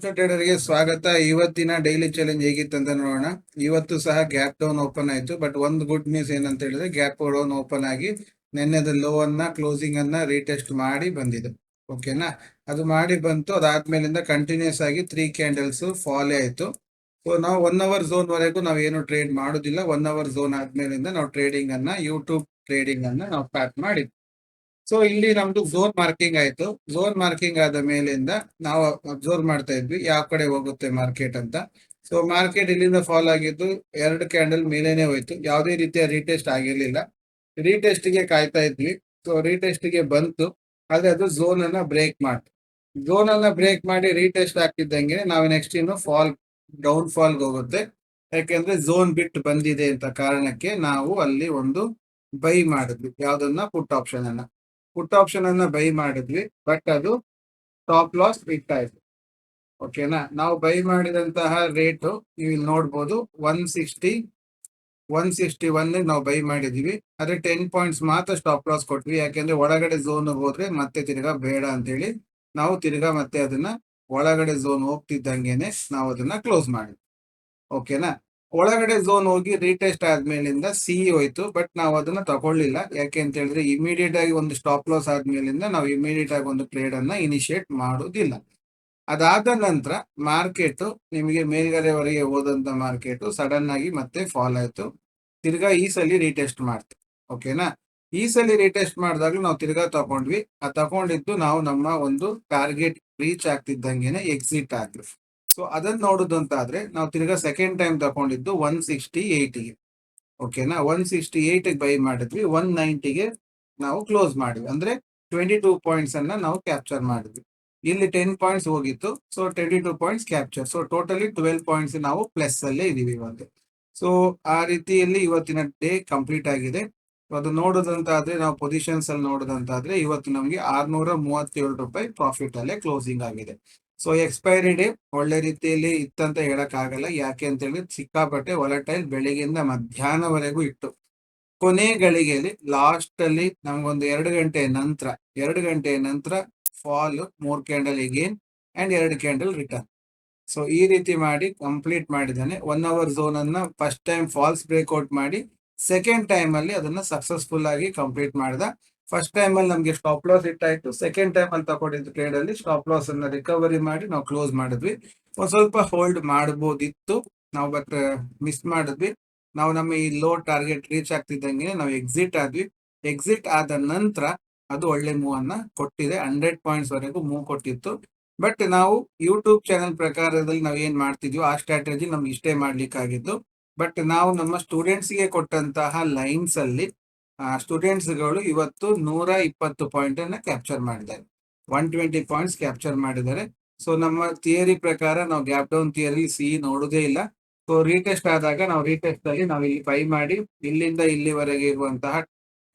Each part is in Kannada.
ಟ್ರೇಡರ್ಗೆ ಸ್ವಾಗತ. ಇವತ್ತಿನ ಡೈಲಿ ಚಾಲೆಂಜ್ ಹೇಗಿತ್ತು ಅಂತ ನೋಡೋಣ. ಇವತ್ತು ಸಹ ಗ್ಯಾಪ್ ಡೌನ್ ಓಪನ್ ಆಯ್ತು. ಬಟ್ ಒಂದು ಗುಡ್ ನ್ಯೂಸ್ ಏನಂತ ಹೇಳಿದ್ರೆ ಗ್ಯಾಪ್ ಡೌನ್ ಓಪನ್ ಆಗಿ ನಿನ್ನೆದ ಲೋ ಅನ್ನ ಕ್ಲೋಸಿಂಗ್ ಅನ್ನ ರೀಟೆಸ್ಟ್ ಮಾಡಿ ಬಂದಿದೆ. ಓಕೆನಾ ಅದು ಮಾಡಿ ಬಂತು. ಅದಾದ್ಮೇಲಿಂದ ಕಂಟಿನ್ಯೂಸ್ ಆಗಿ ತ್ರೀ ಕ್ಯಾಂಡಲ್ಸ್ ಫಾಲೇ ಆಯ್ತು. ಸೊ ನಾವು ಒನ್ ಅವರ್ ಝೋನ್ ವರೆಗೂ ನಾವು ಏನು ಟ್ರೇಡ್ ಮಾಡೋದಿಲ್ಲ. ಒನ್ ಅವರ್ ಝೋನ್ ಆದ್ಮೇಲಿಂದ ನಾವು ಟ್ರೇಡಿಂಗ್ ಅನ್ನ ಯೂಟ್ಯೂಬ್ ಟ್ರೇಡಿಂಗ್ ಅನ್ನ ನಾವು ಪ್ಯಾಕ್ ಮಾಡಿದ್ವಿ ಸೊ ಇಲ್ಲಿ ನಮ್ದು ಝೋನ್ ಮಾರ್ಕಿಂಗ್ ಆಯ್ತು. ಝೋನ್ ಮಾರ್ಕಿಂಗ್ ಆದ ಮೇಲಿಂದ ನಾವು ಅಬ್ಸರ್ವ್ ಮಾಡ್ತಾ ಇದ್ವಿ, ಯಾವ ಕಡೆ ಹೋಗುತ್ತೆ ಮಾರ್ಕೆಟ್ ಅಂತ. ಸೊ ಮಾರ್ಕೆಟ್ ಇಲ್ಲಿಂದ ಫಾಲ್ ಆಗಿದ್ದು ಎರಡು ಕ್ಯಾಂಡಲ್ ಮೇಲೇನೆ ಹೋಯ್ತು. ಯಾವುದೇ ರೀತಿಯ ರೀಟೆಸ್ಟ್ ಆಗಿರ್ಲಿಲ್ಲ. ರೀಟೆಸ್ಟ್ಗೆ ಕಾಯ್ತಾ ಇದ್ವಿ. ಸೊ ರೀಟೆಸ್ಟ್ಗೆ ಬಂತು. ಆದ್ರೆ ಅದು ಝೋನ್ ಅನ್ನ ಬ್ರೇಕ್ ಮಾಡ್ತು. ಝೋನ್ ಅನ್ನ ಬ್ರೇಕ್ ಮಾಡಿ ರೀಟೆಸ್ಟ್ ಆಗ್ತಿದ್ದಂಗೆ ನಾವು ನೆಕ್ಸ್ಟ್ ಇನ್ನು ಫಾಲ್ ಡೌನ್ ಫಾಲ್ ಹೋಗುತ್ತೆ. ಯಾಕೆಂದ್ರೆ ಝೋನ್ ಬಿಟ್ಟು ಬಂದಿದೆ ಅಂತ ಕಾರಣಕ್ಕೆ ನಾವು ಅಲ್ಲಿ ಒಂದು ಬೈ ಮಾಡಿದ್ವಿ. ಯಾವ್ದನ್ನ ಪುಟ್ ಆಪ್ಷನ್ ಅನ್ನ. ಪುಟ್ ಆಪ್ಷನ್ ಅನ್ನ ಬೈ ಮಾಡಿದ್ವಿ ಬಟ್ ಅದು ಟಾಪ್ ಲಾಸ್ ಆಯ್ತು ಓಕೆನಾ ನಾವು ಬೈ ಮಾಡಿದಂತಹ ರೇಟು ನೀವು ಇಲ್ಲಿ ನೋಡ್ಬೋದು one sixty one sixty one ನಾವು ಬೈ ಮಾಡಿದೀವಿ. ಆದ್ರೆ ಟೆನ್ ಪಾಯಿಂಟ್ಸ್ ಮಾತ್ರ ಸ್ಟಾಪ್ ಲಾಸ್ ಕೊಟ್ವಿ, ಯಾಕೆಂದ್ರೆ ಒಳಗಡೆ ಝೋನ್ ಹೋದ್ರೆ ಮತ್ತೆ ತಿರ್ಗಾ ಬೇಡ ಅಂತೇಳಿ ನಾವು ತಿರ್ಗಾ ಮತ್ತೆ ಅದನ್ನ ಒಳಗಡೆ ಝೋನ್ ಹೋಗ್ತಿದ್ದಂಗೆನೆ ನಾವು ಅದನ್ನ ಕ್ಲೋಸ್ ಮಾಡಿದ್ವಿ. ಓಕೆನಾ ಒಳಗಡೆ ಝೋನ್ ಹೋಗಿ ರೀಟೆಸ್ಟ್ ಆದ್ಮೇಲಿಂದ ಸಿ ಹೋಯ್ತು ಬಟ್ ನಾವು ಅದನ್ನ ತಗೊಳ್ಳಿಲ್ಲ. ಯಾಕೆ ಅಂತ ಹೇಳಿದ್ರೆ ಇಮಿಡಿಯೇಟ್ ಆಗಿ ಒಂದು ಸ್ಟಾಪ್ ಲಾಸ್ ಆದ್ಮೇಲಿಂದ ನಾವು ಇಮಿಡಿಯೇಟ್ ಆಗಿ ಒಂದು ಟ್ರೇಡ್ ಅನ್ನ ಇನಿಶಿಯೇಟ್ ಮಾಡೋದಿಲ್ಲ. ಅದಾದ ನಂತರ ಮಾರ್ಕೆಟ್ ನಿಮಗೆ ಮೇಲ್ಗಡೆವರೆಗೆ ಹೋದಂತ ಮಾರ್ಕೆಟ್ ಸಡನ್ ಆಗಿ ಮತ್ತೆ ಫಾಲ್ ಆಯ್ತು. ತಿರ್ಗಾ ಈ ಸಲ ರೀಟೆಸ್ಟ್ ಮಾಡ್ತೀವಿ ಓಕೆನಾ ಈ ಸಲ ರೀಟೆಸ್ಟ್ ಮಾಡಿದಾಗ ನಾವು ತಿರ್ಗಾ ತಗೊಂಡ್ವಿ. ಆ ತಗೊಂಡಿದ್ದು ನಾವು ನಮ್ಮ ಒಂದು ಟಾರ್ಗೆಟ್ ರೀಚ್ ಆಗ್ತಿದ್ದಂಗೆನೆ ಎಕ್ಸಿಟ್ ಆದ್ವಿ ಸೊ ಅದನ್ನ ನೋಡುದು ನಾವು ತಿರ್ಗಾ ಸೆಕೆಂಡ್ ಟೈಮ್ ತಗೊಂಡಿದ್ದು ಒನ್ ಸಿಕ್ಸ್ಟಿ ಏಯ್ಟಿಗೆ ಓಕೆನಾ ಒನ್ ಸಿಕ್ಸ್ಟಿ ಏಯ್ಟಿಗೆ ಬೈ ಮಾಡಿದ್ವಿ ಒನ್ ನೈಂಟಿಗೆ ನಾವು ಕ್ಲೋಸ್ ಮಾಡಿದ್ವಿ. ಅಂದ್ರೆ ಟ್ವೆಂಟಿ ಟೂ ಪಾಯಿಂಟ್ಸ್ ಅನ್ನ ನಾವು ಕ್ಯಾಪ್ಚರ್ ಮಾಡಿದ್ವಿ. ಇಲ್ಲಿ ಟೆನ್ ಪಾಯಿಂಟ್ಸ್ ಹೋಗಿತ್ತು so twenty two points capture so totally twelve points ನಾವು ಪ್ಲಸ್ ಅಲ್ಲೇ ಇದೀವಿ ಇವಾಗ. ಸೊ ಆ ರೀತಿಯಲ್ಲಿ ಇವತ್ತಿನ ಡೇ ಕಂಪ್ಲೀಟ್ ಆಗಿದೆ. ಅದು ನೋಡೋದಂತಾದ್ರೆ ನಾವು ಪೊಸಿಷನ್ಸ್ ಅಲ್ಲಿ ನೋಡೋದಂತಾದ್ರೆ ಇವತ್ತು ನಮಗೆ ಆರ್ನೂರ ಮೂವತ್ತೇಳು ರೂಪಾಯಿ ಪ್ರಾಫಿಟ್ ಅಲ್ಲೇ ಕ್ಲೋಸಿಂಗ್ ಆಗಿದೆ. ಸೊ ಎಕ್ಸ್ಪೈರಿ ಡೇ ಒಳ್ಳೆ ರೀತಿಯಲ್ಲಿ ಇತ್ತಂತ ಹೇಳಕ್ ಆಗಲ್ಲ ಯಾಕೆ ಅಂತ ಹೇಳಿ ಸಿಕ್ಕಾಪಟ್ಟೆ ಒಲಟೈಲ್ ಬೆಳಿಗ್ಗೆಯಿಂದ ಮಧ್ಯಾಹ್ನವರೆಗೂ ಇಟ್ಟು ಕೊನೆ ಗಳಿಗೆಯಲ್ಲಿ ಲಾಸ್ಟ್ ಅಲ್ಲಿ ನಮ್ಗೊಂದು ಎರಡು ಗಂಟೆ ನಂತರ, ಎರಡು ಗಂಟೆ ನಂತರ ಫಾಲ್ ಮೂರ್ ಕ್ಯಾಂಡಲ್ ಎಗೇನ್ ಅಂಡ್ ಎರಡು ಕ್ಯಾಂಡಲ್ ರಿಟರ್ನ್ ಸೊ ಈ ರೀತಿ ಮಾಡಿ ಕಂಪ್ಲೀಟ್ ಮಾಡಿದ್ದಾನೆ. ಒನ್ ಅವರ್ ಝೋನ್ ಅನ್ನ ಫಸ್ಟ್ ಟೈಮ್ ಫಾಲ್ಸ್ ಬ್ರೇಕ್ಔಟ್ ಮಾಡಿ ಸೆಕೆಂಡ್ ಟೈಮ್ ಅಲ್ಲಿ ಅದನ್ನ ಸಕ್ಸಸ್ಫುಲ್ ಆಗಿ ಕಂಪ್ಲೀಟ್ ಮಾಡಿದ. ಫಸ್ಟ್ ಟೈಮ್ ಅಲ್ಲಿ ನಮಗೆ ಸ್ಟಾಪ್ ಲಾಸ್ ಹಿಟ್ ಆಯ್ತು ಸೆಕೆಂಡ್ ಟೈಮ್ ಅಲ್ಲಿ ತಗೊಂಡಿದ್ದು ಟ್ರೇಡ್ ಅಲ್ಲಿ ಸ್ಟಾಪ್ ಲಾಸ್ ಅನ್ನ ರಿಕವರಿ ಮಾಡಿ ನಾವು ಕ್ಲೋಸ್ ಮಾಡಿದ್ವಿ. ಒಂದ್ ಸ್ವಲ್ಪ ಹೋಲ್ಡ್ ಮಾಡಬಹುದಿತ್ತು ನಾವು ಬಟ್ ಮಿಸ್ ಮಾಡಿದ್ವಿ. ನಾವು ನಮ್ಮ ಈ ಲೋ ಟಾರ್ಗೆಟ್ ರೀಚ್ ಆಗ್ತಿದ್ದಂಗೆ ನಾವು ಎಕ್ಸಿಟ್ ಆದ್ವಿ. ಎಕ್ಸಿಟ್ ಆದ ನಂತರ ಅದು ಒಳ್ಳೆ ಮೂವ್ ಅನ್ನ ಕೊಟ್ಟಿದೆ. ಹಂಡ್ರೆಡ್ ಪಾಯಿಂಟ್ಸ್ ವರೆಗೂ ಮೂವ್ ಕೊಟ್ಟಿತ್ತು. ಬಟ್ ನಾವು ಯೂಟ್ಯೂಬ್ ಚಾನೆಲ್ ಪ್ರಕಾರದಲ್ಲಿ ನಾವು ಏನ್ ಮಾಡ್ತಿದ್ವಿ? ಆ ಸ್ಟ್ರಾಟಜಿ ನಮ್ಗೆ ಇಷ್ಟೇ ಮಾಡ್ಲಿಕ್ಕಾಗಿದ್ದು. ಬಟ್ ನಾವು ನಮ್ಮ ಸ್ಟೂಡೆಂಟ್ಸ್ಗೆ ಕೊಟ್ಟಂತಹ ಲೈನ್ಸ್ ಅಲ್ಲಿ ಸ್ಟೂಡೆಂಟ್ಸ್ಗಳು ಇವತ್ತು ನೂರ ಇಪ್ಪತ್ತು ಪಾಯಿಂಟ್ ಅನ್ನ ಕ್ಯಾಪ್ಚರ್ ಮಾಡಿದ್ದಾರೆ. ಒನ್ ಟ್ವೆಂಟಿ ಪಾಯಿಂಟ್ಸ್ ಕ್ಯಾಪ್ಚರ್ ಮಾಡಿದ್ದಾರೆ. ಸೊ ನಮ್ಮ ಥಿಯರಿ ಪ್ರಕಾರ ನಾವು ಗ್ಯಾಪ್ ಡೌನ್ ಥಿಯರಿ ಸಿ ನೋಡೋದೇ ಇಲ್ಲ. ಸೊ ರೀಟೆಸ್ಟ್ ಆದಾಗ ನಾವು ರೀಟೆಸ್ಟ್ ಅಲ್ಲಿ ನಾವು ಇಲ್ಲಿ ಫೈ ಮಾಡಿ, ಇಲ್ಲಿಂದ ಇಲ್ಲಿವರೆಗೆ ಇರುವಂತಹ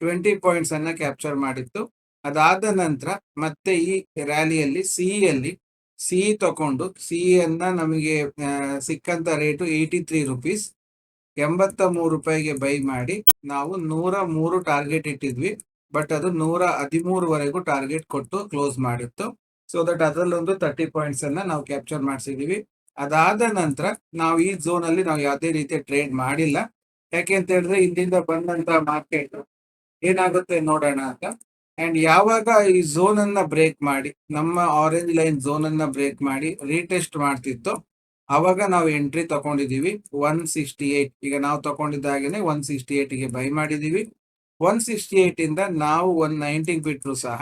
ಟ್ವೆಂಟಿ ಪಾಯಿಂಟ್ಸ್ ಅನ್ನ ಕ್ಯಾಪ್ಚರ್ ಮಾಡಿತ್ತು ಅದಾದ ನಂತರ ಮತ್ತೆ ಈ ರ್ಯಾಲಿಯಲ್ಲಿ ಸಿ ಅಲ್ಲಿ ಸಿ ತಕೊಂಡು ಸಿ ಅನ್ನ ನಮಗೆ ಸಿಕ್ಕಂತ ರೇಟು ಏಯ್ಟಿ ತ್ರೀ ರುಪೀಸ್ ಎಂಬತ್ತ ಮೂರು ರೂಪಾಯಿಗೆ ಬೈ ಮಾಡಿ ನಾವು ನೂರ ಮೂರು ಟಾರ್ಗೆಟ್ ಇಟ್ಟಿದ್ವಿ. ಬಟ್ ಅದು ನೂರ ಹದಿಮೂರುವರೆಗೂ ಟಾರ್ಗೆಟ್ ಕೊಟ್ಟು ಕ್ಲೋಸ್ ಮಾಡಿತ್ತು. ಸೊ ದಟ್ ಅದರಲ್ಲೊಂದು ತರ್ಟಿ ಪಾಯಿಂಟ್ಸ್ ಅನ್ನ ನಾವು ಕ್ಯಾಪ್ಚರ್ ಮಾಡಿಸಿದೀವಿ. ಅದಾದ ನಂತರ ನಾವು ಈ ಝೋನ್ ಅಲ್ಲಿ ನಾವು ಯಾವುದೇ ರೀತಿಯ ಟ್ರೇಡ್ ಮಾಡಿಲ್ಲ. ಯಾಕೆ ಅಂತ ಹೇಳಿದ್ರೆ ಇಲ್ಲಿಂದ ಬಂದಂತ ಮಾರ್ಕೆಟ್ ಏನಾಗುತ್ತೆ ನೋಡೋಣ ಅಂತ. ಅಂಡ್ ಯಾವಾಗ ಈ ಝೋನ್ ಅನ್ನ ಬ್ರೇಕ್ ಮಾಡಿ, ನಮ್ಮ ಆರೆಂಜ್ ಲೈನ್ ಝೋನ್ ಅನ್ನ ಬ್ರೇಕ್ ಮಾಡಿ ರೀಟೆಸ್ಟ್ ಮಾಡ್ತಿತ್ತು ಅವಾಗ ನಾವು ಎಂಟ್ರಿ ತಗೊಂಡಿದೀವಿ ಒನ್ ಸಿಕ್ಸ್ಟಿ ಏಟ್ ಈಗ ನಾವು ತಗೊಂಡಿದ್ದಾಗೇನೆ ಒನ್ ಸಿಕ್ಸ್ಟಿ ಏಟ್ಗೆ ಬೈ ಮಾಡಿದೀವಿ ಒನ್ ಸಿಕ್ಸ್ಟಿ ಏಟ್ ಇಂದ ನಾವು ಒನ್ ನೈನ್ಟಿ ಬಿಟ್ಟರು ಸಹ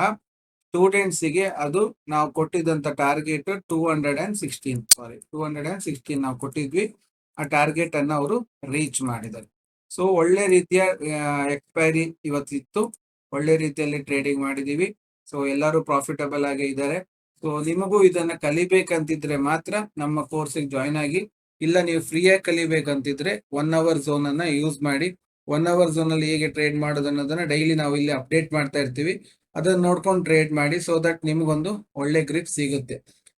ಸ್ಟೂಡೆಂಟ್ಸ್ಗೆ ಅದು ನಾವು ಕೊಟ್ಟಿದ್ದಂತ target two hundred and sixteen sorry two hundred and sixteen ನಾವು ಕೊಟ್ಟಿದ್ವಿ. ಆ ಟಾರ್ಗೆಟ್ ಅನ್ನು ಅವರು ರೀಚ್ ಮಾಡಿದ್ದಾರೆ. ಸೊ ಒಳ್ಳೆ ರೀತಿಯ ಎಕ್ಸ್ಪೈರಿ ಇವತ್ತಿತ್ತು. ಒಳ್ಳೆ ರೀತಿಯಲ್ಲಿ ಟ್ರೇಡಿಂಗ್ ಮಾಡಿದೀವಿ ಸೊ ಎಲ್ಲರೂ ಪ್ರಾಫಿಟಬಲ್ ಆಗಿ ಇದ್ದಾರೆ. ಸೊ ನಿಮಗೂ ಇದನ್ನ ಕಲಿಬೇಕಂತಿದ್ರೆ ಮಾತ್ರ ನಮ್ಮ ಕೋರ್ಸಿಗೆ ಜಾಯ್ನ್ ಆಗಿ, ಇಲ್ಲ ನೀವು ಫ್ರೀಯಾಗಿ ಕಲಿಬೇಕಂತಿದ್ರೆ ಒನ್ ಅವರ್ ಝೋನ್ ಅನ್ನ ಯೂಸ್ ಮಾಡಿ ಒನ್ ಅವರ್ ಝೋನ್ ಅಲ್ಲಿ ಹೇಗೆ ಟ್ರೇಡ್ ಮಾಡೋದು ಅನ್ನೋದನ್ನ ಡೈಲಿ ನಾವು ಇಲ್ಲಿ ಅಪ್ಡೇಟ್ ಮಾಡ್ತಾ ಇರ್ತೀವಿ. ಅದನ್ನ ನೋಡ್ಕೊಂಡು ಟ್ರೇಡ್ ಮಾಡಿ ಸೊ ದಟ್ ನಿಮ್ಗೊಂದು ಒಳ್ಳೆ ಗ್ರಿಪ್ ಸಿಗುತ್ತೆ.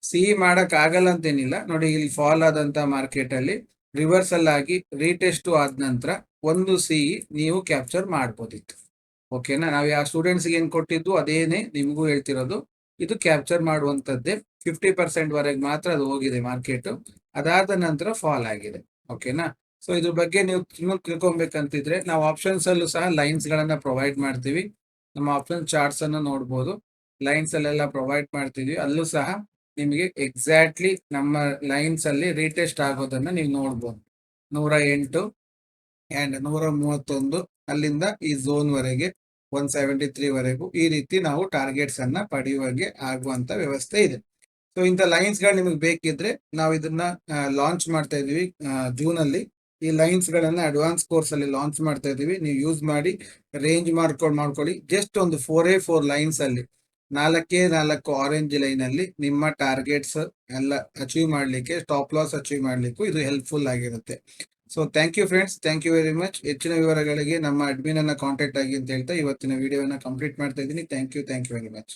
ಸಿ ಮಾಡಕ್ ಆಗಲ್ಲ ಅಂತೇನಿಲ್ಲ. ನೋಡಿ, ಇಲ್ಲಿ ಫಾಲ್ ಆದಂತ ಮಾರ್ಕೆಟ್ ಅಲ್ಲಿ ರಿವರ್ಸಲ್ ಆಗಿ ರೀಟೆಸ್ಟ್ ಆದ ನಂತರ ಒಂದು ಸಿ ನೀವು ಕ್ಯಾಪ್ಚರ್ ಮಾಡ್ಬೋದಿತ್ತು. ಓಕೆನಾ ನಾವು ಯಾವ ಸ್ಟೂಡೆಂಟ್ಸ್ಗೆ ಏನ್ ಕೊಟ್ಟಿದ್ದು, ಅದೇನೆ ನಿಮಗೂ ಹೇಳ್ತಿರೋದು. ಇದು ಕ್ಯಾಪ್ಚರ್ ಮಾಡುವಂತದ್ದೇ ಫಿಫ್ಟಿ ಪರ್ಸೆಂಟ್ ವರೆಗೆ ಮಾತ್ರ ಅದು ಹೋಗಿದೆ ಮಾರ್ಕೆಟ್ ಅದಾದ ನಂತರ ಫಾಲ್ ಆಗಿದೆ. ಓಕೆನಾ ಸೊ ಇದ್ರ ಬಗ್ಗೆ ನೀವು ತಿಳ್ಕೊಬೇಕಂತಿದ್ರೆ ನಾವು ಆಪ್ಷನ್ಸ್ ಅಲ್ಲೂ ಸಹ ಲೈನ್ಸ್ ಗಳನ್ನ ಪ್ರೊವೈಡ್ ಮಾಡ್ತೀವಿ. ನಮ್ಮ ಆಪ್ಷನ್ ಚಾರ್ಟ್ಸ್ ಅನ್ನು ನೋಡ್ಬೋದು. ಲೈನ್ಸ್ ಅಲ್ಲೆಲ್ಲ ಪ್ರೊವೈಡ್ ಮಾಡ್ತಿದ್ವಿ. ಅಲ್ಲೂ ಸಹ ನಿಮಗೆ ಎಕ್ಸಾಕ್ಟ್ಲಿ ನಮ್ಮ ಲೈನ್ಸ್ ಅಲ್ಲಿ ರೀಟೆಸ್ಟ್ ಆಗೋದನ್ನ ನೀವು ನೋಡ್ಬೋದು. ನೂರ ಎಂಟು ಅಂಡ್ ನೂರ ಮೂವತ್ತೊಂದು ಅಲ್ಲಿಂದ ಈ ಝೋನ್ ವರೆಗೆ ಒನ್ ಸೆವೆಂಟಿ ತ್ರೀ ವರೆಗೂ ಈ ರೀತಿ ನಾವು ಟಾರ್ಗೆಟ್ಸ್ ಅನ್ನ ಪಡೆಯುವಾಗೆ ಆಗುವಂತ ವ್ಯವಸ್ಥೆ ಇದೆ. ಸೊ ಇಂಥ ಲೈನ್ಸ್ಗಳು ನಿಮಗೆ ಬೇಕಿದ್ರೆ ನಾವು ಇದನ್ನ ಲಾಂಚ್ ಮಾಡ್ತಾ ಇದೀವಿ ಜೂನ್ ಅಲ್ಲಿ. ಈ ಲೈನ್ಸ್ ಗಳನ್ನ ಅಡ್ವಾನ್ಸ್ ಕೋರ್ಸ್ ಅಲ್ಲಿ ಲಾಂಚ್ ಮಾಡ್ತಾ ಇದೀವಿ ನೀವು ಯೂಸ್ ಮಾಡಿ ರೇಂಜ್ ಮಾಡ್ಕೊಂಡು ಮಾಡ್ಕೊಳ್ಳಿ. ಜಸ್ಟ್ ಒಂದು ಫೋರ್ ಎ ಫೋರ್ ಲೈನ್ಸ್ ಅಲ್ಲಿ, ನಾಲ್ಕೇ ನಾಲ್ಕು ಆರೆಂಜ್ ಲೈನ್ ಅಲ್ಲಿ ನಿಮ್ಮ ಟಾರ್ಗೆಟ್ಸ್ ಎಲ್ಲ ಅಚೀವ್ ಮಾಡ್ಲಿಕ್ಕೆ ಸ್ಟಾಪ್ ಲಾಸ್ ಅಚೀವ್ ಮಾಡ್ಲಿಕ್ಕೂ ಇದು ಹೆಲ್ಪ್ಫುಲ್ ಆಗಿರುತ್ತೆ. So thank you friends thank you very much ಹೆಚ್ಚಿನ ವಿವರಗಳಿಗೆ ನಮ್ಮ ಅಡ್ಮಿನ್ ಅನ್ನ ಕಾಂಟ್ಯಾಕ್ಟ್ ಆಗಿ ಅಂತ ಹೇಳ್ತಾ ಇವತ್ತಿನ ವಿಡಿಯೋನ ಕಂಪ್ಲೀಟ್ ಮಾಡ್ತಾ ಇದ್ದೀನಿ. Thank you thank you very much